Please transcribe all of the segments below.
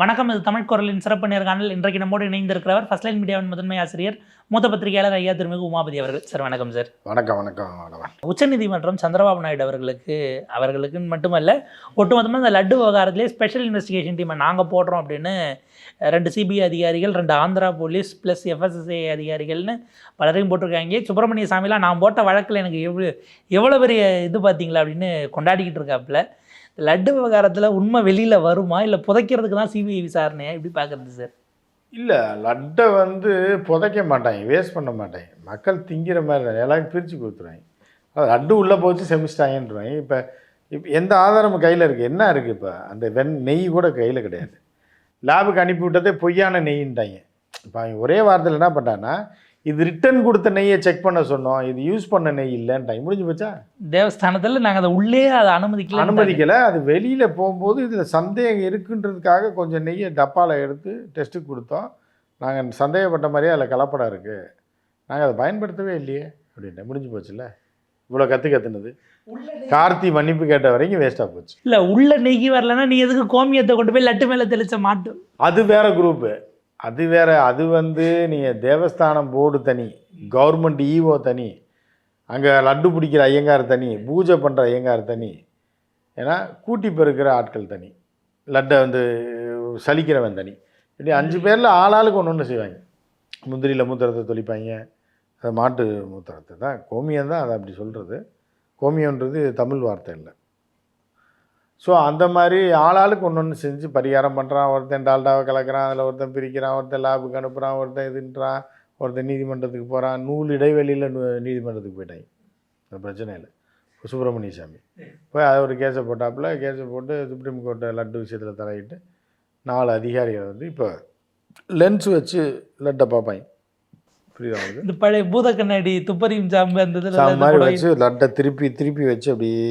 வணக்கம் இது தமிழ் குரலின் சிறப்பு நேர்காணல். இன்றைக்கு நம்மோடு இணைந்திருக்கிறவர் ஃபர்ஸ்ட் லைன் மீடியாவின் முதன்மை ஆசிரியர் மூத்த பத்திரிகையாளர் ஐயா திருமிகு உமாபதி அவர்கள். சார் வணக்கம் சார் வணக்கம் வணக்கம் வணக்கம். உச்சநீதிமன்றம் சந்திரபாபு நாயுடு அவர்களுக்கு அவர்களுக்குன்னு மட்டுமல்ல ஒட்டுமொத்தமாக இந்த லட்டு விவகாரத்திலே ஸ்பெஷல் இன்வெஸ்டிகேஷன் டீமை நாங்கள் போடுறோம் அப்படின்னு ரெண்டு சிபிஐ அதிகாரிகள் ரெண்டு ஆந்திரா போலீஸ் ப்ளஸ் எஃப்எஸ்எஸ்ஐ அதிகாரிகள்னு பலரையும் போட்டிருக்காங்க. சுப்பிரமணிய சாமிலாம் நான் போட்ட வழக்கில் எனக்கு எவ்வளோ எவ்வளோ பெரிய இது பார்த்தீங்களா அப்படின்னு கொண்டாடிக்கிட்டு இருக்காப்புல. லட்டு விவகாரத்தில் உண்மை வெளியில் வருமா? இல்லை புதைக்கிறதுக்கு தான் சிபிஐ விசாரணையா? எப்படி பார்க்குறது சார் இல்லை லட்டை வந்து புதைக்க மாட்டாங்க வேஸ்ட் பண்ண மாட்டாங்க. மக்கள் திங்கிற மாதிரி தான் எல்லாரும் பிரித்து கொடுத்துருவாங்க. அது லட்டு உள்ளே போச்சு செமிச்சிட்டாங்கன்றவாங்க. இப்போ இப்போ எந்த ஆதாரமும் கையில் இருக்குது என்ன இருக்குது இப்போ? அந்த வெண் நெய் கூட கையில் கிடையாது. லேபுக்கு அனுப்பி விட்டதே பொய்யான நெய்ன்ட்டாங்க. இப்போ அவங்க ஒரே வாரத்தில் என்ன பண்ணான்னா இது ரிட்டர்ன் கொடுத்த நெய்யை செக் பண்ண சொன்னோம். இது யூஸ் பண்ண நெய் இல்லைன்ட்டாங்க முடிஞ்சு போச்சா? தேவஸ்தானத்தில் நாங்கள் அதை உள்ளே அதை அனுமதிக்கல அனுமதிக்கலை. அது வெளியில் போகும்போது இதில் சந்தேகம் இருக்குன்றதுக்காக கொஞ்சம் நெய்யை டப்பாவில் எடுத்து டெஸ்ட்டுக்கு கொடுத்தோம். நாங்கள் சந்தேகப்பட்ட மாதிரியே அதில் கலப்படம் இருக்குது நாங்கள் அதை பயன்படுத்தவே இல்லையே. அப்படின்ட்டு முடிஞ்சு போச்சுல்ல? இவ்வளோ கற்று கற்றுனது கார்த்தி மன்னிப்பு கேட்ட வரைக்கும் வேஸ்ட்டாக போச்சு. இல்லை உள்ள நெய் வரலன்னா நீ எதுக்கு கோமியத்தை கொண்டு போய் லட்டு மேலே தெளிச்ச மாட்டு? அது வேற குரூப்பு அது வேறு அது வந்து நீங்கள் தேவஸ்தானம் போர்டு தனி கவர்மெண்ட் ஈஓ தனி அங்கே லட்டு பிடிக்கிற ஐயங்கார் தனி பூஜை பண்ணுற ஐயங்கார் தனி ஏன்னா கூட்டி பெருக்கிற ஆட்கள் தனி லட்டை வந்து சலிக்கிறவன் தனி. இப்படி அஞ்சு பேரில் ஆளாளுக்கு ஒன்று ஒன்று செய்வாங்க. முந்திரியில் மூத்திரத்தை தொளிப்பாங்க. அது மாட்டு மூத்திரத்தை தான். கோமியம் தான் அதை அப்படி சொல்கிறது கோமியன்றது தமிழ் வார்த்தை இல்லை. ஸோ அந்த மாதிரி ஆளாளுக்கு ஒன்று ஒன்று செஞ்சு பரிகாரம் பண்ணுறான் ஒருத்தன் டால்டாவை கலக்கிறான் அதில் ஒருத்தன் பிரிக்கிறான் ஒருத்தன் லேபுக்கு அனுப்புகிறான் ஒருத்தன் இதுன்றான் ஒருத்தன் நீதிமன்றத்துக்கு போகிறான் நூல் இடைவெளியில் நீதிமன்றத்துக்கு போயிட்டாங்க. இந்த பிரச்சனை இல்லை. சுப்பிரமணிய சாமி போய் அதை ஒரு கேஸை போட்டாப்புல கேஸை போட்டு சுப்ரீம் கோர்ட்டை லட்டு விஷயத்தில் தலையிட்டு நாலு அதிகாரிகள் வந்து இப்போ லென்ஸ் வச்சு லட்டை பார்ப்பாங்க. புரியுதா இந்த பழைய பூத கண்ணாடி துப்பறியும் சாம்பு அந்த இதுல மாதிரி வச்சு லட்டை திருப்பி திருப்பி வச்சு அப்படியே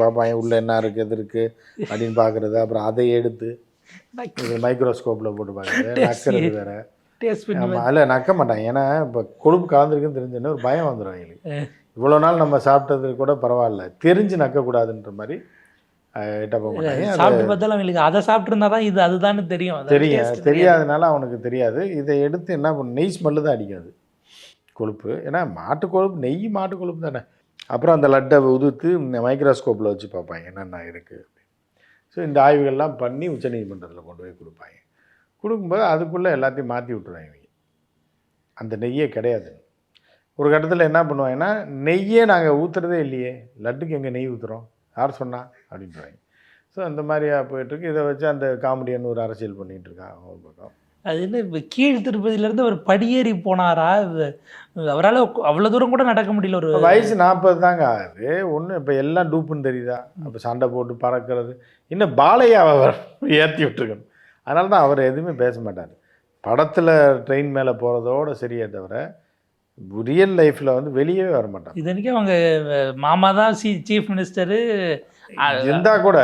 பார்ப்பாங்க உள்ள என்ன இருக்குது எது இருக்குது அப்படின்னு பார்க்குறது. அப்புறம் அதை எடுத்து இது மைக்ரோஸ்கோப்பில் போட்டு பார்க்குறது நக்கிறது வேற. பண்ணி ஆமாம் அதில் நக்க மாட்டாங்க ஏன்னா இப்போ கொழுப்பு கலந்துருக்குன்னு தெரிஞ்சோன்னே ஒரு பயம் வந்துடும் அவங்களுக்கு. இவ்வளோ நாள் நம்ம சாப்பிட்டது கூட பரவாயில்ல. தெரிஞ்சு நக்கக்கூடாதுன்ற மாதிரி சாப்பிட்டு பார்த்தாலும் அவங்களுக்கு அதை சாப்பிட்டு இருந்தா தான் இது அதுதான்னு தெரியும். தெரியும். தெரியாதனால அவனுக்கு தெரியாது. இதை எடுத்து என்ன பண்ண நெய் ஸ்மெல்லு தான் அடிக்காது கொழுப்பு. ஏன்னா மாட்டு கொழுப்பு நெய் மாட்டு கொழுப்பு தானே. அப்புறம் அந்த லட்டை உதுத்து மைக்ரோஸ்கோப்பில் வச்சு பார்ப்பாங்க என்னென்ன இருக்குது ஸோ இந்த ஆய்வுகள்லாம் பண்ணி உச்சநீதிமன்றத்தில் கொண்டு போய் கொடுப்பாங்க. கொடுக்கும்போது அதுக்குள்ளே எல்லாத்தையும் மாற்றி விட்டுருவாங்க இவங்க. அந்த நெய்யே கிடையாது. ஒரு கட்டத்தில் என்ன பண்ணுவாங்கன்னா நெய்யே நாங்கள் ஊற்றுறதே இல்லையே. லட்டுக்கு எங்கே நெய் ஊற்றுறோம் யார் சொன்னா? அப்படின்றாங்க. ஸோ அந்த மாதிரியாக போயிட்டுருக்கு இதை வச்சு அந்த காமெடியன் ஒரு அரசியல் பண்ணிகிட்டு இருக்கான் ஒரு பக்கம். அது என்ன இப்ப கீழ் திருப்பதியில இருந்து அவர் படியேறி போனாரா? அவரால் அவ்வளவு தூரம் கூட நடக்க முடியல ஒரு வயசு நாற்பது தாங்க ஆகுது. ஒன்று இப்போ எல்லாம் டூப்புன்னு தெரியுதா? அப்போ சண்டை போட்டு பறக்கிறது. இன்னும் பாலையாவை ஏற்றி விட்டுருக்கணும். அதனால தான் அவர் எதுவுமே பேச மாட்டார். படத்தில் ட்ரெயின் மேலே போகிறதோட சரியே தவிர ரியல் லைஃப்பில் வந்து வெளியவே வர மாட்டார். இதனைக்கு அவங்க மாமா தான் சி சீஃப் மினிஸ்டரு இருந்தால் கூட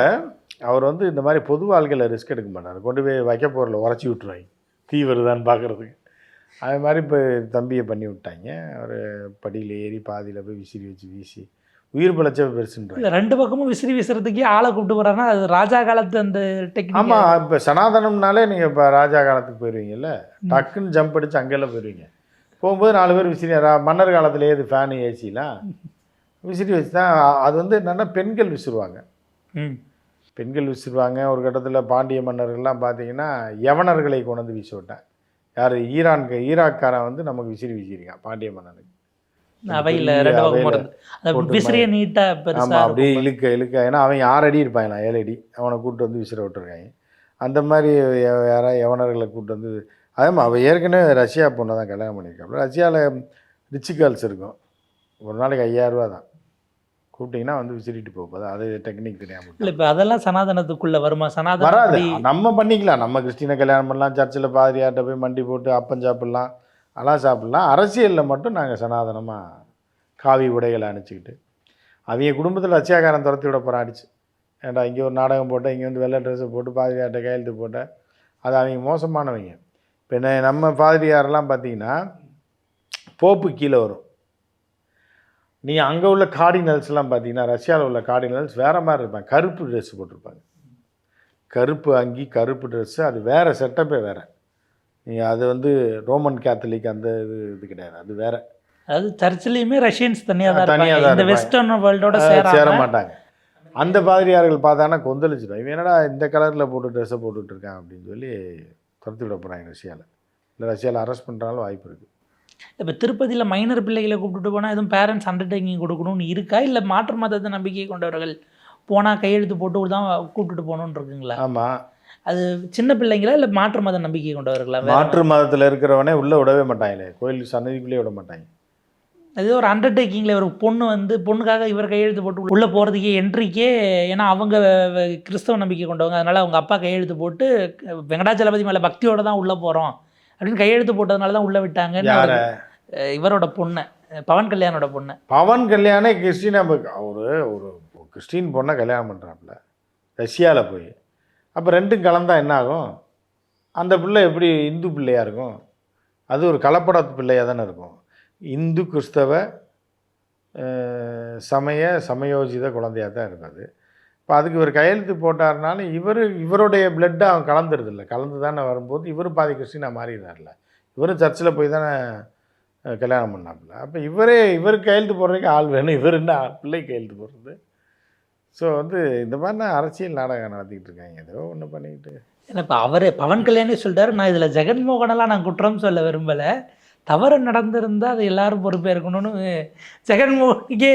அவர் வந்து இந்த மாதிரி பொது வாழ்க்கையில் ரிஸ்க் எடுக்க மாட்டார். கொண்டு போய் வைக்க போரில் உரைச்சி விட்டுருவாங்க. தீ வருதான்னு பார்க்குறதுக்கு. அது மாதிரி இப்போ தம்பியை பண்ணி விட்டாங்க. அவர் படியில் ஏறி பாதியில் போய் விசிறி வச்சு வீசி உயிர் பிழைச்ச பெருசுன்றாங்க இல்ல ரெண்டு பக்கமும் விசிறி வீசுறதுக்கே ஆளை கூப்பிட்டு போறாருன்னா அது ராஜா காலத்து அந்த டெக்னிக் ஆமாம் இப்போ சனாதனம்னாலே நீங்கள் இப்போ ராஜா காலத்துக்கு போயிடுவீங்கல்ல டக்குன்னு ஜம்ப் அடிச்சு அங்கெல்லாம் போயிடுவீங்க போகும்போது நாலு பேர் விசிறி மன்னர் காலத்தில் ஏது ஃபேனு ஏசிலாம் விசிறி வச்சு தான் அது வந்து என்னென்னா பெண்கள் விசிறுவாங்க. ம். பெண்கள் விசிறுவாங்க ஒரு கட்டத்தில் பாண்டிய மன்னர்கள்லாம் பார்த்தீங்கன்னா யவனர்களை கொண்டு வந்து வீசி விட்டேன் யார்? ஈரான்கு ஈராக்காரன் வந்து நமக்கு விசிறி வீசியிருக்கான் பாண்டிய மன்னனுக்கு. அவையில் விசிறிய நீட்டா ஆமாம் அப்படியே இழுக்க இழுக்க. ஏன்னா அவன் ஆறு அடி இருப்பாங்களாம் ஏழு அடி. அவனை கூப்பிட்டு வந்து விசிற விட்டுருக்காங்க. அந்த மாதிரி யாரா யவனர்களை கூப்பிட்டு வந்து அதே மாதிரி அவள் ஏற்கனவே ரஷ்யா பொண்ணை தான் கல்யாணம் பண்ணியிருக்காள் ரஷ்யாவில் ரிச் கேர்ள்ஸ் இருக்கும். ஒரு நாளைக்கு ஐயாயிரரூவா தான் கூப்பிட்டிங்கன்னா வந்து விசிறிட்டு போகுது அது டெக்னிக் தெரியாமல் இல்ல இப்ப அதெல்லாம் சனாதனத்துக்குள்ள வருமா? சனாதனம் வராது. நம்ம பண்ணிக்கலாம். நம்ம கிறிஸ்டினை கல்யாணம் பண்ணலாம் சர்ச்சில் பாதிரியார்ட்ட போய் மண்டி போட்டு அப்பம் சாப்பிட்லாம் அதெல்லாம் சாப்பிட்லாம். அரசியலில் மட்டும் நாங்கள் சனாதனமாக காவி உடைகளை அணிச்சிக்கிட்டு. அவங்க குடும்பத்தில் லட்சியாக்காரன் துரத்தி விட போகிறான் அடிச்சு. ஏன்டா இங்கே ஒரு நாடகம் போட்டேன் இங்கே வந்து வெள்ளை ட்ரெஸ்ஸை போட்டு பாதிரியார்ட்ட கையெழுத்து போட்டேன் அது அவங்க மோசமானவங்க. இப்போ என்ன நம்ம பாதிரியாரெல்லாம் பார்த்தீங்கன்னா போப்பு கீழே வரும். நீ அங்கே உள்ள கார்டினல்ஸ்லாம் பார்த்தீங்கன்னா ரஷ்யாவில் உள்ள கார்டினல்ஸ் வேறு மாதிரி இருப்பாங்க. கருப்பு ட்ரெஸ் போட்டிருப்பாங்க. கருப்பு அங்கி கருப்பு ட்ரெஸ்ஸு அது வேறு செட்டப்பே வேறு. நீங்கள் அது வந்து ரோமன் கேத்தலிக் அந்த இது இது கிடையாது. அது வேற. அதாவது சர்ச்சிலையுமே ரஷ்யன்ஸ் தனியாக தான் தனியா இருப்பாங்க. தான் இந்த. வெஸ்டர்ன் வேர்ல்டோட சேர மாட்டாங்க. அந்த பாதிரியார்கள் பார்த்தானா கொந்தளிச்சிடும். இவன் என்னடா இந்த கலரில் போட்டு ட்ரெஸ்ஸை போட்டுட்டு இருக்கான் அப்படின்னு சொல்லி துரத்தி விட போகிறாங்க ரஷ்யாவில் இல்லை ரஷ்யாவில் அரெஸ்ட் பண்ணுறாலும் வாய்ப்பு இருக்குது இப்போ திருப்பதியில் மைனர் பிள்ளைகளை கூப்பிட்டுட்டு போனால் எதுவும் பேரண்ட்ஸ் அண்டர்டேக்கிங் கொடுக்கணும்னு இருக்கா? இல்லை மாற்று மதத்தை நம்பிக்கை கொண்டவர்கள் போனால் கையெழுத்து போட்டு தான் கூப்பிட்டுட்டு போகணுன்னு இருக்குங்களா? ஆமாம் அது சின்ன பிள்ளைங்களா இல்லை மாற்று மத நம்பிக்கை கொண்டவர்களா? மாற்று மதத்தில் இருக்கிறவனே உள்ளே விடவே மாட்டாங்களே. கோயில் சன்னதிக்குள்ளேயே விட மாட்டாங்க. அது ஒரு அண்டர்டேக்கிங்கில் ஒரு பொண்ணு வந்து பொண்ணுக்காக இவர் கையெழுத்து போட்டு உள்ளே போகிறதுக்கே என்ட்ரிக்கே ஏன்னா அவங்க கிறிஸ்தவ நம்பிக்கை கொண்டவங்க. அதனால் அவங்க அப்பா கையெழுத்து போட்டு வெங்கடாச்சலபதி மேலே பக்தியோட தான் உள்ளே போகிறோம் அப்படின்னு கையெழுத்து போட்டதுனால தான் உள்ளே அஹ் இவரோட பொண்ணு பவன் கல்யாணோட பொண்ணு. பவன் கல்யாணே கிறிஸ்டினா ஒரு ஒரு கிறிஸ்டின் பொண்ணை கல்யாணம் பண்ணுறாப்புல ரஷ்யாவில் போய். அப்போ ரெண்டும் கலந்தா என்ன ஆகும் அந்த பிள்ளை எப்படி இந்து பிள்ளையாக இருக்கும்? அது ஒரு கலப்பட பிள்ளையாக தானே இருக்கும். இந்து கிறிஸ்தவ சமய சமயோஜித குழந்தையாக தான் இருக்கும் அது. இப்போ அதுக்கு இவர் கையெழுத்து போட்டாருனாலும் இவர் இவருடைய பிளட்டு அவன் கலந்துருதில்ல. கலந்து தானே வரும்போது இவரும் பாதி கிறிஸ்டினாக மாறிடுறார்ல. இவரும் சர்ச்சில் போய் தானே கல்யாணம் பண்ணாப்புல. அப்போ இவரே இவர் கையெழுத்து போடுறதுக்கு ஆள் வேணும். இவர் என்ன பிள்ளை கையெழுத்து போடுறது. ஸோ வந்து இந்த மாதிரி அரசியல் நாடகம் நடத்திக்கிட்டு இருக்காங்க. ஏதோ ஒன்று பண்ணிக்கிட்டு. ஏன்னா இப்போ அவரே பவன் கல்யாணே சொல்லிட்டாரு நான் இதில் ஜெகன்மோகனெல்லாம் நான் குற்றம் சொல்ல விரும்பலை. தவறு நடந்திருந்தா அது எல்லாரும் பொறுப்பேற்கணும்னு ஜெகன்மோகனுக்கே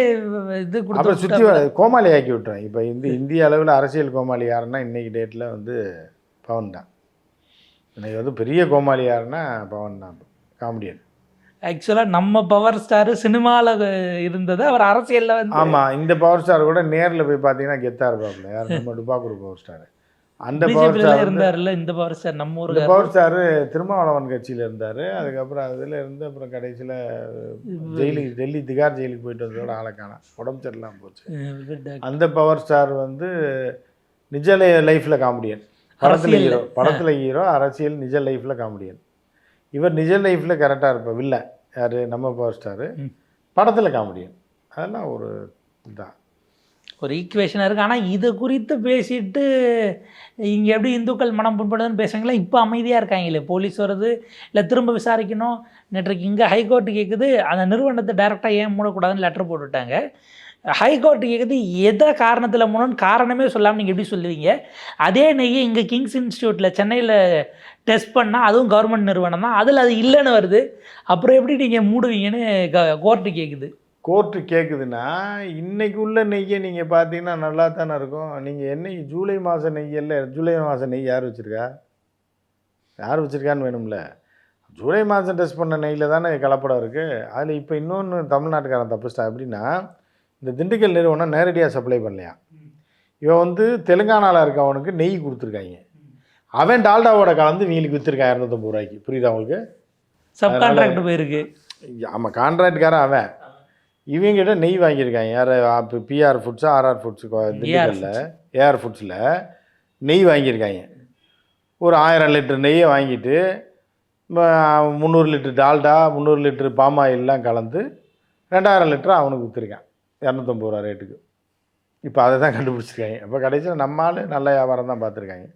இது அப்புறம் சுற்றி கொடுத்து கோமாளி ஆக்கி விட்டுறேன் இப்போ இந்த இந்திய அளவில் அரசியல் கோமாளி யாருன்னா இன்னைக்கு டேட்டில் வந்து பவன் தான். இன்னைக்கு வந்து பெரிய கோமாளி யாருன்னா பவன் தான். காமெடியன். ஆக்சுவலாக நம்ம பவர் ஸ்டார் சினிமாவில் இருந்தது. அவர் அரசியலில் வந்து ஆமாம் இந்த பவர் ஸ்டார் கூட நேரில் போய் பார்த்தீங்கன்னா கெத்தாக இருப்பாப்புல. யார்? நம்ம டுபாக்கூர் பவர் ஸ்டார் அந்த பவர் ஸ்டார் இருந்தார்ல இந்த பவர் ஸ்டார் நம்ம ஊருக்கு பவர் ஸ்டார் திருமாவளவன் கட்சியில் இருந்தார். அதுக்கப்புறம் அதில் இருந்து அப்புறம் கடைசியில் ஜெயிலுக்கு டெல்லி திகார் ஜெயிலுக்கு போயிட்டு வந்ததோட ஆளை காணோம் உடம்பு சரியில்லாம போச்சு. அந்த பவர் ஸ்டார் வந்து நிஜ லைஃப்பில் காமெடியன். படத்தில். ஹீரோ படத்தில் ஹீரோ அரசியல் நிஜ லைஃப்பில் காமெடியன். இவர் நிஜ லைஃப்பில் கரெக்டாக இருப்பார் வில்ல. யார்? நம்ம பவர் ஸ்டாரு. படத்தில் காமெடியன். அதெல்லாம் ஒரு இதுதான் ஒரு ஈக்குவேஷனாக இருக்குது ஆனால் இது குறித்து பேசிட்டு இங்கே எப்படி இந்துக்கள் மனம் புண்படுதுன்னு பேசுகிறாங்களா இப்போ அமைதியாக இருக்காங்களே. போலீஸ் வருது. இல்லை திரும்ப விசாரிக்கணும். நேற்றுக்கு இங்கே ஹைகோர்ட்டு கேட்குது அந்த நிறுவனத்தை டைரெக்டாக ஏன் மூடக்கூடாதுன்னு லெட்டர் போட்டுவிட்டாங்க ஹைகோர்ட்டு கேட்குது எதை காரணத்தில் மூணுன்னு காரணமே சொல்லாமல் நீங்கள் எப்படி சொல்லுவீங்க? அதே நெய்யை இங்கே கிங்ஸ் இன்ஸ்டியூட்டில் சென்னையில் டெஸ்ட் பண்ணால் அதுவும் கவர்மெண்ட் நிறுவனம் தான். அதில் அது இல்லைன்னு வருது. அப்புறம் எப்படி நீங்கள் மூடுவீங்கன்னு கோர்ட்டு கேட்குது கோர்ட்டு கேட்குதுன்னா இன்னைக்கு உள்ள நெய்யை நீங்கள் பார்த்தீங்கன்னா நல்லா தானே இருக்கும். நீங்கள் என்னைக்கு ஜூலை மாதம் நெய்யல்ல ஜூலை மாதம் நெய் யார் வச்சுருக்கா? யார் வச்சுருக்கான்னு வேணும்ல. ஜூலை மாதம் டெஸ்ட் பண்ண நெய்யில் தானே கலப்படம் இருக்குது அதில் இப்போ இன்னொன்று தமிழ்நாட்டுக்காரன் தப்பிச்சிட்டா எப்படின்னா இந்த திண்டுக்கல் நிறுவனம் நேரடியாக சப்ளை பண்ணலையா? இவன் வந்து தெலுங்கானாவில் இருக்கவனுக்கு நெய் கொடுத்துருக்காங்க. அவன் டால்டாவோட கலந்து இவங்களுக்கு விற்றுருக்கான் இரநூத்தம்பது ரூபாய்க்கு. புரியுதா உங்களுக்கு? சப்கான்ட்ராக்ட் போயிருக்கு. ஆமாம் கான்ட்ராக்ட்காரன் அவன். இவங்கிட்ட நெய் வாங்கியிருக்காங்க. யார் இப்போ பிஆர் ஃபுட்ஸா ஆர்ஆர் ஃபுட்ஸு திண்டுக்கல்ல. ஏஆர் ஃபுட்ஸில் நெய் வாங்கியிருக்காங்க. ஒரு ஆயிரம் லிட்டர் நெய்யை வாங்கிட்டு முந்நூறு லிட்டர் டால்டா முந்நூறு லிட்டர் பாம் ஆயிலெலாம் கலந்து ரெண்டாயிரம் லிட்டர் அவனுக்கு விற்றுருக்கான் இரநூத்தம்பது ரூபா ரேட்டுக்கு. இப்போ அதை தான் கண்டுபிடிச்சிருக்காங்க. அப்போ கடைசியில் நம்ம ஆளு நல்ல வியாபாரம் தான் பார்த்துருக்காங்க.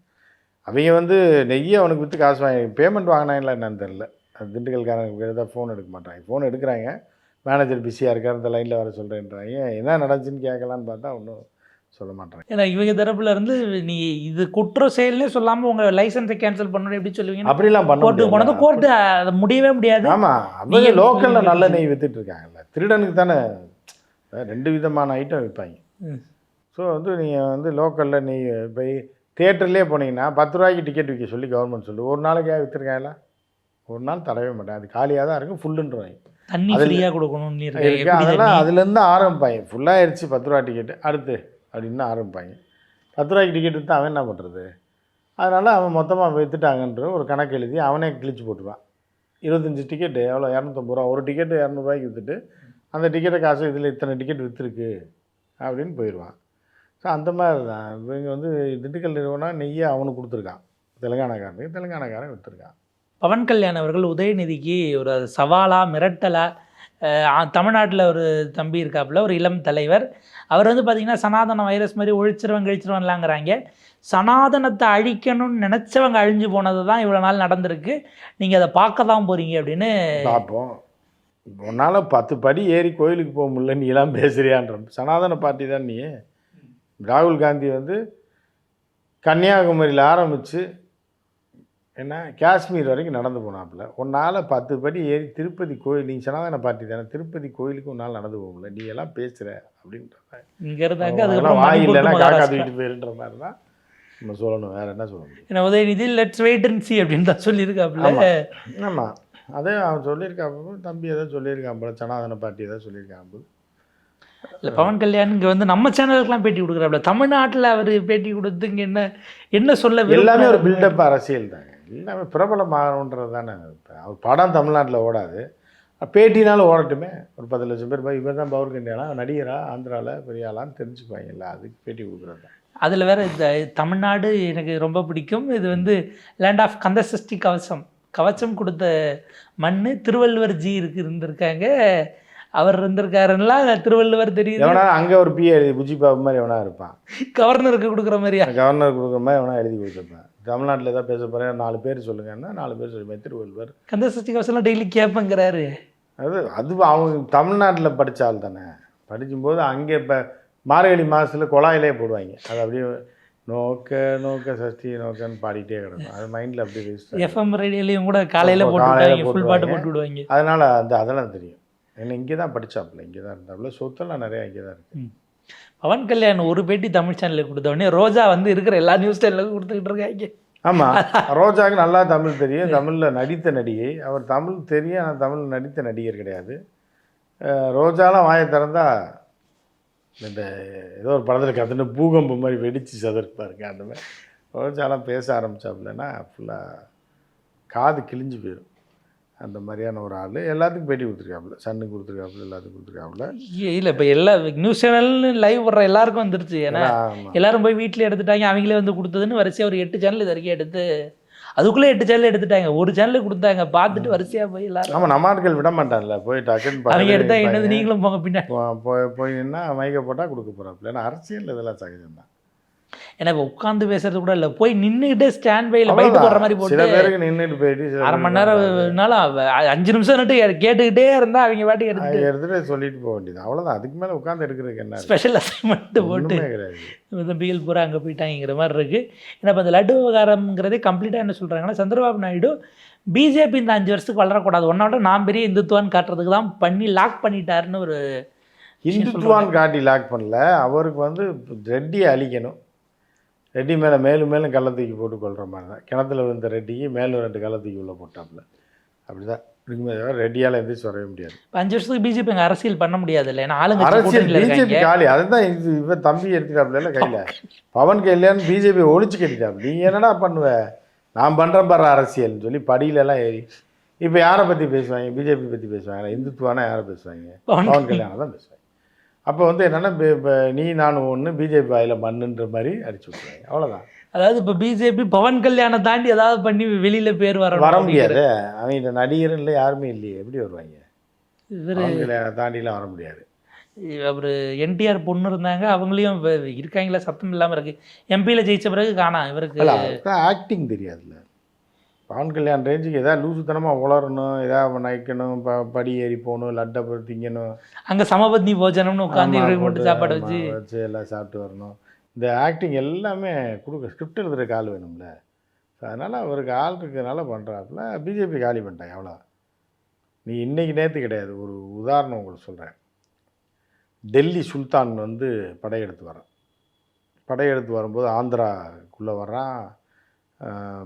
அவங்க வந்து நெய்யை அவனுக்கு விற்று காசு வாங்கி பேமெண்ட் வாங்கினாங்களா என்னன்னு தெரில அது திண்டுக்கல்காரங்க தான் ஃபோன் எடுக்க மாட்டாங்க. ஃபோன் எடுக்கிறாங்க. மேனேஜர் பிஸியாக இருக்கார் இந்த லைனில் வர சொல்கிறேன்றாங்க என்ன நடந்துச்சுன்னு கேட்கலான்னு பார்த்தா ஒன்றும் சொல்ல மாட்டாங்க ஏன்னா இவங்க தரப்புல இருந்து நீ இது குற்ற செயல்னே சொல்லாம உங்க லைசன்ஸை கேன்சல் பண்ணணும் எப்படி சொல்லுவீங்க அப்படிலாம் பண்ண கோர்ட்டுக்கு போனது. கோர்ட்டு அதை முடியவே முடியாது. ஆமாம் அவங்க லோக்கலில் நல்ல? நெய் வித்துட்டு இருக்காங்கல்ல. திருடனுக்கு தானே ரெண்டு விதமான ஐட்டம் விற்பாங்க. ஸோ வந்து நீங்கள் வந்து லோக்கலில் நெய் இப்போ தேட்டர்லேயே போனீங்கன்னா பத்து ரூபாய்க்கு டிக்கெட் விற்க சொல்லி கவர்மெண்ட் சொல்லு. ஒரு நாளைக்காக விற்றுருக்காங்களா ஒரு நாள் தரவே மாட்டேன். அது காலியாக தான் இருக்கும் ஃபுல்லுன்றவாங்க தண்ணி அதுல- ஃப்ரீயா கொடுக்கணும்னு இருக்கு அதெல்லாம்? அதுலேருந்து ஆரம்பிப்பாங்க. ஃபுல்லாக ஆயிடுச்சு பத்து ரூபா டிக்கெட்டு அடுத்து அப்படின்னு ஆரம்பிப்பாங்க. பத்து ரூபாய்க்கு டிக்கெட் விற்று அவன் என்ன பண்ணுறது அதனால் அவன் மொத்தமாக விற்றுட்டாங்கன்ற ஒரு கணக்கு எழுதி அவனே கிழிச்சு போட்டுருவான். இருபத்தஞ்சி டிக்கெட்டு எவ்வளோ? இரநூத்தம்பது ரூபா. ஒரு டிக்கெட்டு இரநூறுவாய்க்கு விற்றுட்டு அந்த டிக்கெட்டை காசு இதில் இத்தனை டிக்கெட் விற்றுருக்கு அப்படின்னு போயிடுவான். ஸோ அந்த மாதிரி தான் இவங்க வந்து திண்டுக்கல் நிறுவனம் நெய்யை அவனுக்கு கொடுத்துருக்கான். தெலுங்கானாக்காரனுக்கு தெலுங்கானாக்காரன் விற்றுருக்கான் பவன் கல்யாண் அவர்கள் உதயநிதிக்கு ஒரு சவாலாக மிரட்டலாக தமிழ்நாட்டில் ஒரு தம்பி இருக்காப்புல ஒரு இளம் தலைவர். அவர் வந்து பார்த்திங்கன்னா சனாதன வைரஸ் மாதிரி ஒழிச்சிருவன் கழிச்சிருவன்லாங்கிறாங்க. சனாதனத்தை அழிக்கணும்னு நினச்சவங்க அழிஞ்சு போனது தான் இவ்வளோ நாள் நடந்திருக்கு. நீங்கள் அதை பார்க்க தான் போகிறீங்க அப்படின்னு பார்ப்போம். உன்னால் பத்து படி ஏறி கோயிலுக்கு போக முடியல நீ எல்லாம் பேசுறியான்ற சனாதன பார்ட்டி தான் நீ. ராகுல் காந்தி வந்து கன்னியாகுமரியில் ஆரம்பித்து என்ன காஷ்மீர் வரைக்கும் நடந்து போனாப்புல. உன்னால் பத்து படி ஏறி திருப்பதி கோயில் நீ சனாதன பார்ட்டி தானே திருப்பதி கோயிலுக்கு உன்னால் நடந்து போக முடியல. நீ எல்லாம் பேசுகிற அப்படின்ற இங்கே இருந்தாங்க அதெல்லாம் காக்கா. தூக்கிட்டு போயிருன்ற மாதிரி தான் நம்ம சொல்லணும். வேற என்ன சொல்ல முடியும்? ஏன்னா Udhayanidhi let's wait and see அப்படின்னு தான் சொல்லியிருக்காப்புல. ஆமா. ஆமாம் அதே அவன் சொல்லியிருக்கான் தம்பி ஏதோ சொல்லியிருக்கான் போல சனாதன பார்ட்டி ஏதோ சொல்லியிருக்கான் போல. இல்லை பவன் கல்யாண் இங்கே வந்து நம்ம சேனலுக்குலாம் பேட்டி கொடுக்குறாப்புல. தமிழ்நாட்டில் அவர் பேட்டி கொடுத்து இங்கே என்ன என்ன சொல்ல எல்லாமே ஒரு? பில்டப் அரசியல் தாங்க. எல்லாமே பிரபலமாகணுன்றது தானே. இப்ப அவர் படம் தமிழ்நாட்டில் ஓடாது. பேட்டினாலும் ஓடட்டுமே. ஒரு பத்து லட்சம் பேர் போய் இவர் தான் பவர் கண்டியானா நடிகரா? ஆந்திராவில் பெரிய ஆளான்னு தெரிஞ்சுக்குவாங்கல்ல அதுக்கு பேட்டி கொடுக்குறது தான். அதில் வேற இந்த தமிழ்நாடு எனக்கு ரொம்ப பிடிக்கும். இது வந்து லேண்ட் ஆஃப் கந்தசஷ்டி கவசம் கவச்சம் கொடுத்த மண் திருவள்ளுவர் ஜி இருக்கு இருந்திருக்காங்க. அவர் இருந்திருக்காருன்னா திருவள்ளுவர் தெரியுது. எவனா? அங்கே ஒரு பிஏ எழுதி புஜி பாபு மாதிரி எவனா இருப்பான். கவர்னருக்கு கொடுக்குற மாதிரியா? கவர்னர் கொடுக்குற மாதிரி எவனா எழுதி கொடுத்துருப்பான். தமிழ்நாட்டில் ஏதாவது பேச போகிறேன் நாலு பேர் சொல்லுங்கன்னா நாலு பேர் சொல்லுவேன் திருவள்ளுவர் கந்தசஷ்டி கவசம்லாம் டெய்லி கேட்பேங்கிறாரு. அது அது அவங்க தமிழ்நாட்டில் படிச்ச ஆள் தானே. படிக்கும்போது அங்கே இப்போ மார்கழி மாதத்தில் குழாயிலே போடுவாங்க. அது அப்படியே நோக்க நோக்க சஷ்டி நோக்கன்னு பாடிட்டே கிடக்கும். அது மைண்டில் அப்படியே register. எஃப்எம் ரேடியோலையும் கூட காலையில் போட்டு ஃபுல் பாட்டு. போட்டு விடுவாங்க அதனால் அந்த அதெல்லாம் தெரியும். என்ன இங்கே தான் படித்தாப்புல இங்கே தான் இருந்தாப்புல. சொத்தெல்லாம் நிறையா இங்கே தான் இருக்கு பவன் கல்யாண் ஒரு பேட்டி தமிழ் சேனலுக்கு கொடுத்த உடனே ரோஜா வந்து இருக்கிற எல்லா நியூஸ் சேனலுக்கும் கொடுத்துக்கிட்டு இருக்காங்க. ஆமாம் ரோஜாவுக்கு நல்லா தமிழ் தெரியும். தமிழில் நடித்த நடிகை. அவர் தமிழ் தெரியும் ஆனால் தமிழ் நடித்த நடிகர் கிடையாது. ரோஜாலாம் வாயை திறந்தா இந்த ஏதோ ஒரு படத்தில் கற்றுன பூகம்பம் மாதிரி வெடிச்சு சதற்பாருங்க அந்த மாதிரி. ரோஜாலாம் பேச ஆரம்பித்தாப்புலன்னா ஃபுல்லாக காது கிழிஞ்சு போயிடும் அந்த மாதிரியான ஒரு ஆள். எல்லாத்துக்கும் பேட்டி கொடுத்துருக்காப்புல. சன்னுக்கு கொடுத்துருக்காப்புல எல்லாத்துக்கும் கொடுத்துருக்காப்புல. இல்லை இப்போ எல்லா நியூஸ் சேனல்னு லைவ் வர்ற எல்லாருக்கும் வந்துருச்சு. ஏன்னா எல்லாரும் போய் வீட்டில் எடுத்துட்டாங்க. அவங்களே வந்து கொடுத்ததுன்னு வரிசையாக ஒரு எட்டு சேனல் இது வரைக்கும் எடுத்து அதுக்குள்ளே எட்டு சேனல் எடுத்துட்டாங்க. ஒரு சேனல் கொடுத்தாங்க. பார்த்துட்டு வரிசையாக போய் எல்லாரும் ஆமாம் நம்ம ஆட்கள் விட மாட்டான்ல போய் டக்குன்னு அவங்க எடுத்தா என்னது. நீங்களும் போங்க பின்னாடி. போய் போய் நின்னா மைக்க போட்டால் கொடுக்க போகிறாப்புல ஏன்னா அரசியல் இதெல்லாம் சகஜம் தான் ஏன்னா இப்போ உட்காந்து பேசுறது கூட இல்லை. போய் நின்றுக்கிட்டே ஸ்டாண்ட் பையில் பைட்டு போடுற மாதிரி போட்டு நின்றுட்டு போயிட்டு அரை மணி நேரம்னாலும் அஞ்சு நிமிஷம் நட்டு கேட்டுக்கிட்டே இருந்தால் அவங்க பாட்டுக்கு எடுத்து எடுத்துட்டு சொல்லிட்டு போக வேண்டியது. அவ்வளோதான் அதுக்கு மேலே உட்காந்து எடுக்கிறதுக்கு என்ன இருக்கு? ஸ்பெஷல் அசைன்மெண்ட் போட்டு. தம்பிகள் பூரா அங்கே போயிட்டாங்கிற மாதிரி இருக்குது ஏன்னா இப்போ இந்த லட்டு விவகாரம்ங்கிறதே கம்ப்ளீட்டாக என்ன சொல்கிறாங்கன்னா சந்திரபாபு நாயுடு பிஜேபி இந்த அஞ்சு வருஷத்துக்கு வளரக்கூடாது. ஒன்னோட நான் பெரிய இந்துத்துவான்னு காட்டுறதுக்கு தான் பண்ணி லாக் பண்ணிட்டாருன்னு ஒரு இந்துத்துவான் காட்டி லாக் பண்ணல. அவருக்கு வந்து ரெட்டியை அழிக்கணும். ரெட்டி மேலே மேலும் மேலும் கள்ள தூக்கி போட்டு கொள்கிற மாதிரி தான். கிணத்துல விழுந்த ரெட்டிக்கு மேலும் ரெண்டு கள்ள தூக்கி உள்ளே போட்டாப்புல. அப்படிதான் இருக்குமே தவிர ரெட்டியால் எந்திரிச்சு வரவே முடியாது. அஞ்சு வருஷத்துக்கு பிஜேபி அங்கே அரசியல் பண்ண முடியாது இல்லை ஏன்னா அரசியல் பிஜேபி காலி. அதுதான் இது இவன் தம்பி எடுத்துட்டாப்புல கையில். பவன் கல்யாண் பிஜேபி ஒழிச்சு கட்டிட்டாப்பு நீ என்னடா பண்ணுவ? நான் பண்ணுறேன் பாரு அரசியல்னு சொல்லி படியிலலாம் ஏறி. இப்போ யாரை பற்றி பேசுவாங்க? பிஜேபி பற்றி பேசுவாங்க. இந்துத்துவானா யாரை பேசுவாங்க? பவன் கல்யாணம் தான் பேசுவாங்க. அப்போ வந்து என்னென்னா இப்போ நீ நானும் ஒன்று பிஜேபி வாயில் மண்ணுன்ற மாதிரி அடிச்சு விட்ருவாங்க அவ்வளோதான் அதாவது இப்போ பிஜேபி பவன் கல்யாணம் தாண்டி ஏதாவது பண்ணி வெளியில பேர் வரணும் வர முடியாது. அவங்க நடிகர் இல்லை யாருமே இல்லையே. எப்படி வருவாங்க? இவர் தாண்டிலாம் வர முடியாது. அவர் என்டிஆர் பொண்ணு இருந்தாங்க அவங்களையும் இருக்காங்களா சத்தம் இல்லாமல் இருக்கு. எம்பியில் ஜெயிச்ச பிறகு காணா இவருக்கு ஆக்டிங் தெரியாதுல்ல. பவன் கல்யாண் ரேஞ்சுக்கு எதாவது லூசுத்தனமாக உளரணும் எதாவது நைக்கணும் ப படி ஏறி போகணும் லட்டை போய் திங்கணும். அங்கே சமபத்னி போஜனம்னு உட்காந்து மட்டும் சாப்பாடு வச்சு. வச்சு எல்லாம் சாப்பிட்டு வரணும். இந்த ஆக்டிங் எல்லாமே கொடுக்க ஸ்கிரிப்ட் எழுதுறதுக்கு ஆள் வேணும்ல. ஸோ அதனால் அவருக்கு ஆள் இருக்கிறதுனால பண்ணுறாப்புல பிஜேபி காலி பண்ணிட்டாங்க அவ்வளோ நீ இன்னைக்கு நேற்று கிடையாது ஒரு உதாரணம் உங்களுக்கு சொல்கிறேன் டெல்லி சுல்தான் வந்து படையெடுத்து வரான். படையெடுத்து வரும்போது ஆந்திராக்குள்ளே வர்றான்.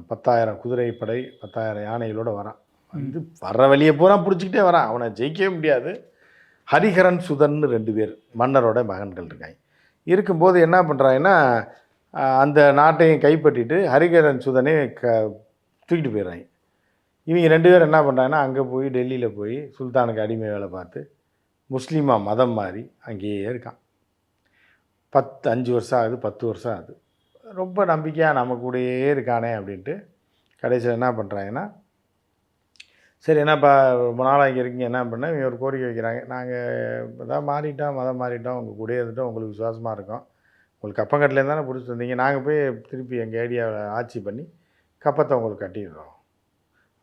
பத்தாயிரம் குதிரை படை பத்தாயிரம் யானைகளோட வரான். வந்து வர்ற வழியை பூரா பிடிச்சிக்கிட்டே வரான். அவனை ஜெயிக்கவே முடியாது. ஹரிஹரன் சுதன்னு ரெண்டு பேர் மன்னரோட மகன்கள் இருக்காங்க. இருக்கும்போது என்ன பண்ணுறாங்கன்னா அந்த நாட்டையும் கைப்பற்றிட்டு ஹரிஹரன் சுதனே க தூக்கிட்டு போயிடுறாங்க. இவங்க ரெண்டு பேரும் என்ன பண்ணுறாங்கன்னா அங்கே போய் டெல்லியில் போய் சுல்தானுக்கு அடிமை வேலை பார்த்து முஸ்லீமாக மதம் மாறி அங்கேயே இருக்கான். பத்து அஞ்சு வருஷம் ஆகுது பத்து வருஷம் ஆகுது. ரொம்ப நம்பிக்கையாக நம்ம கூடயே இருக்கானே அப்படின்ட்டு கடைசியில் என்ன பண்ணுறாங்கன்னா சரி என்னப்பா ரொம்ப நாளாக இங்கே இருக்கீங்க என்ன பண்ண? இவங்க ஒரு கோரிக்கை வைக்கிறாங்க. நாங்கள் இதான் மாறிட்டோம் மதம் மாறிட்டோம் உங்கள் கூடயே இருந்துட்டோம் உங்களுக்கு விசுவாசமாக இருக்கோம். உங்களுக்கு கப்பங்கட்டிலேருந்து தானே பிடிச்சி வந்தீங்க நாங்கள் போய் திருப்பி எங்கள் ஏரியாவில் ஆட்சி பண்ணி கப்பத்தை உங்களுக்கு கட்டிடுறோம்.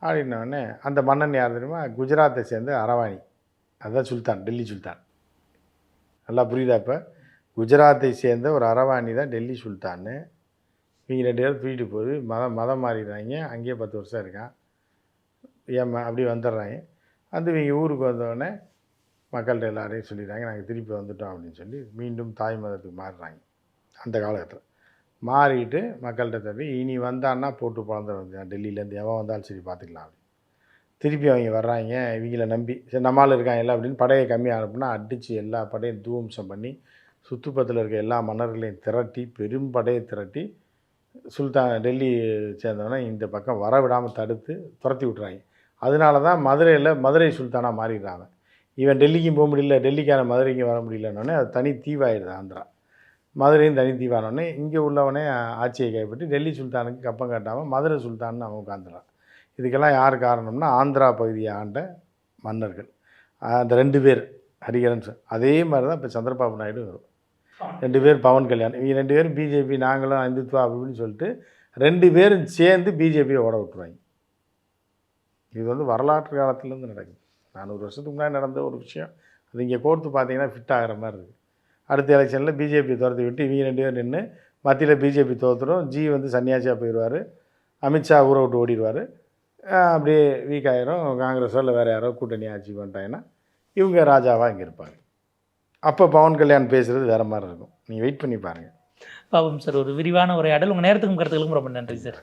அப்படின்னோடனே அந்த மன்னன் யார் தெரியுமா? குஜராத்தை சேர்ந்த அரவாணி. அதுதான் சுல்தான் டெல்லி சுல்தான். நல்லா புரியுதா இப்போ? குஜராத்தை சேர்ந்த ஒரு அரவாணி தான் டெல்லி சுல்தான்னு. இவங்க ரெண்டு பேரும் தூக்கிட்டு போகுது. மதம் மதம் மாறிடுறாங்க. அங்கேயே பத்து வருஷம் இருக்கான். ஏம்மா அப்படி வந்துடுறாங்க. வந்து இவங்க ஊருக்கு வந்தோடனே மக்கள்கிட்ட எல்லாரையும் சொல்லிடுறாங்க. நாங்கள் திருப்பி வந்துட்டோம் அப்படின்னு சொல்லி மீண்டும் தாய் மதத்துக்கு மாறுறாங்க. அந்த காலகட்டத்தில். மாறிட்டு மக்கள்கிட்ட தப்பி இனி வந்தான்னா போட்டு பிறந்து வந்து டெல்லியிலேருந்து எவன் வந்தாலும் சரி பார்த்துக்கலாம் அப்படி திருப்பி அவங்க வர்றாங்க. இவங்கள நம்பி சரி நம்மளால் இருக்காங்க எல்லாம் அப்படின்னு படையை கம்மியாக அனுப்புனா அடித்து எல்லா படையும் தூவம்சம் பண்ணி சுற்றுப்பத்தில் இருக்க எல்லா மன்னர்களையும் திரட்டி பெரும் படையை திரட்டி சுல்தான் டெல்லி சேர்ந்தவனே இந்த பக்கம் வர விடாமல் தடுத்து துரத்தி விட்றாங்க அதனால தான் மதுரையில் மதுரை சுல்தானாக மாறிடுறாங்க. இவன் டெல்லிக்கும் போக முடியல டெல்லிக்கான மதுரைக்கும் வர முடியலன்னொடனே அது தனி தீவாயிடுது ஆந்திரா. மதுரையும் தனி தீவானோடனே இங்கே உள்ளவனே ஆட்சியை கைப்பற்றி டெல்லி சுல்தானுக்கு கப்பம் கட்டாமல் மதுரை சுல்தான்னு அவன் உட்காந்துறான் இதுக்கெல்லாம் யார் காரணம்னா ஆந்திரா பகுதியை ஆண்ட மன்னர்கள். அந்த ரெண்டு பேர் ஹரிகரன் அதே மாதிரி தான் இப்போ சந்திரபாபு நாயுடு வரும். ரெண்டு பேர் பவன் கல்யாண். இவங்க ரெண்டு பேரும் பிஜேபி நாங்களும் இந்துத்வா அப்படின்னு சொல்லிட்டு ரெண்டு பேரும் சேர்ந்து பிஜேபியை ஓட விட்டுருவாங்க. இது வந்து வரலாற்று காலத்துலேருந்து நடக்குது. நானூறு வருஷத்துக்கு முன்னாடி நடந்த ஒரு விஷயம். அது இங்கே கோர்த்து பார்த்தீங்கன்னா ஃபிட் ஆகிற மாதிரி இருக்குது அடுத்த எலெக்ஷனில் பிஜேபி துரத்தி விட்டு இவங்க ரெண்டு பேர் நின்று மத்தியில் பிஜேபி தோற்றுடும் ஜி வந்து சன்னியாசியாக போயிடுவார் அமித்ஷா ஊரை விட்டு ஓடிடுவார். அப்படியே வீக் ஆகிரும் காங்கிரஸோ இல்லை வேறு யாரோ கூட்டணி ஆட்சி பண்ணிட்டாங்கன்னா இவங்க ராஜாவாக இங்கே இருப்பாங்க. அப்போ பவன் கல்யாண் பேசுகிறது வேறு மாதிரி இருக்கும். நீங்கள் வெயிட் பண்ணி பாருங்கள் பாவம் சார் ஒரு விரிவான உரையாடல். உங்கள் நேரத்துக்கும் கருத்துக்களுக்கும் ரொம்ப நன்றி சார்.